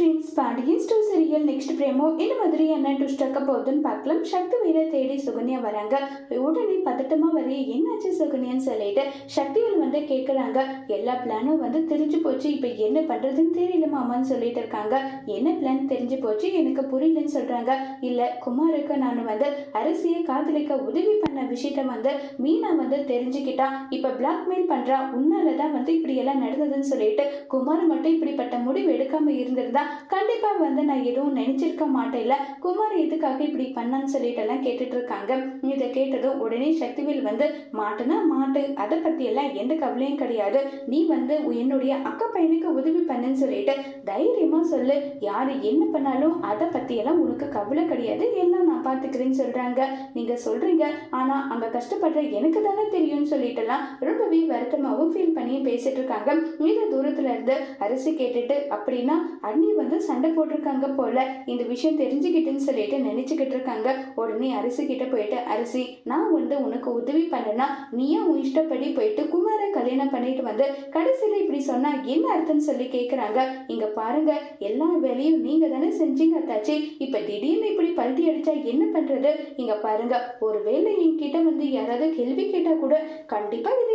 Friends Pandian store serial next promo இந்த மாதிரி என்ன ட்விஸ்ட் ஆக்க போகுதுன்னு பார்க்கலாம். சக்தி வீரை தேடி சுகன்யா வராங்க. உடனே பதட்டமா வரைய என்னாச்சு சுகன்யான்னு சொல்லிட்டு சக்திகள் வந்து கேட்குறாங்க எல்லா பிளானும் வந்து தெரிஞ்சு போச்சு. இப்போ என்ன பண்றதுன்னு தெரியல மாமான்னு சொல்லிட்டு இருக்காங்க. என்ன பிளான் தெரிஞ்சு போச்சு? எனக்கு புரியலன்னு சொல்றாங்க. இல்லை குமாருக்கு நான் வந்து அரசியை காதலிக்க உதவி பண்ண விஷயத்த வந்து மீனா வந்து தெரிஞ்சுக்கிட்டா. இப்போ பிளாக்மெயில் பண்றா. உன்னாலதான் வந்து இப்படி எல்லாம் நடந்ததுன்னு சொல்லிட்டு குமார் மட்டும் இப்படிப்பட்ட முடிவு எடுக்காம இருந்திருந்தா கண்டிப்பாக வந்து நான் எதுவும் நினைச்சிருக்க மாட்டேன்ல குமார் எதுக்காக இப்படி பண்ணான்னு சொல்லிட்டு எல்லாம் கேட்டுட்டு இருக்காங்க. இதை கேட்டதும் உடனே சக்திவேல் வந்து மாட்டுனா மாட்டு. அதை பற்றியெல்லாம் எந்த கவலையும் கிடையாது. நீ வந்து என்னுடைய அக்கா பையனுக்கு உதவி பண்ணுன்னு சொல்லிட்டு தைரியமாக சொல்லு. யார் என்ன பண்ணாலும் அதை பற்றியெல்லாம் உனக்கு கவலை கிடையாது. எல்லாம் நான் பார்த்துக்கிறேன்னு சொல்கிறாங்க நீங்கள் சொல்கிறீங்க ஆனால் அங்கே கஷ்டப்படுற எனக்கு தானே தெரியும்னு சொல்லிட்டுலாம் ரொம்பவே வருத்தமாகவும் ஃபீல் பண்ணி பேசிட்டு இருக்காங்க. மிக தூரத்துல இருந்து அரிசி கேட்டுட்டு அப்படின்னா அண்ணி வந்து சண்டை போட்டிருக்காங்க போல. இந்த விஷயம் தெரிஞ்சுக்கிட்டுன்னு சொல்லிட்டு நினைச்சுக்கிட்டு இருக்காங்க. உடனே அரிசி கிட்ட போயிட்டு அரிசி நான் வந்து உனக்கு உதவி பண்ணனா நீயும் உன் இஷ்டப்படி போயிட்டு குமார கல்யாணம் பண்ணிட்டு வந்து கடைசியில இப்படி சொன்னா என்ன அர்த்தம்னு சொல்லி கேக்குறாங்க. இங்க பாருங்க எல்லா வேலையும் நீங்க தானே செஞ்சீங்க அத்தாச்சி. இப்ப திடீர்னு இப்படி பல்ட்டி அடிச்சா என்ன பண்றது? இங்க பாருங்க ஒருவேளை என்கிட்ட வந்து யாராவது கேள்வி கேட்டா கூட கண்டிப்பா இது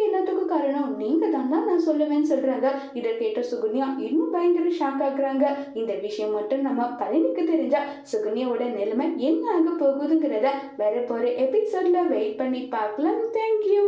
நீங்க தான் நான் சொல்லுவேன்னு சொல்றாங்க. இதை கேட்ட சுகன்யா இன்னும் பயங்கர ஷாக் ஆகுறாங்க இந்த விஷயம் மட்டும் நம்ம பழனிக்கு தெரிஞ்சா சுகன்யாவோட நிலைமை என்ன ஆக போகுதுங்கிறத வேற போற எபிசோட்ல வெயிட் பண்ணி பார்க்கலாம். தேங்க்யூ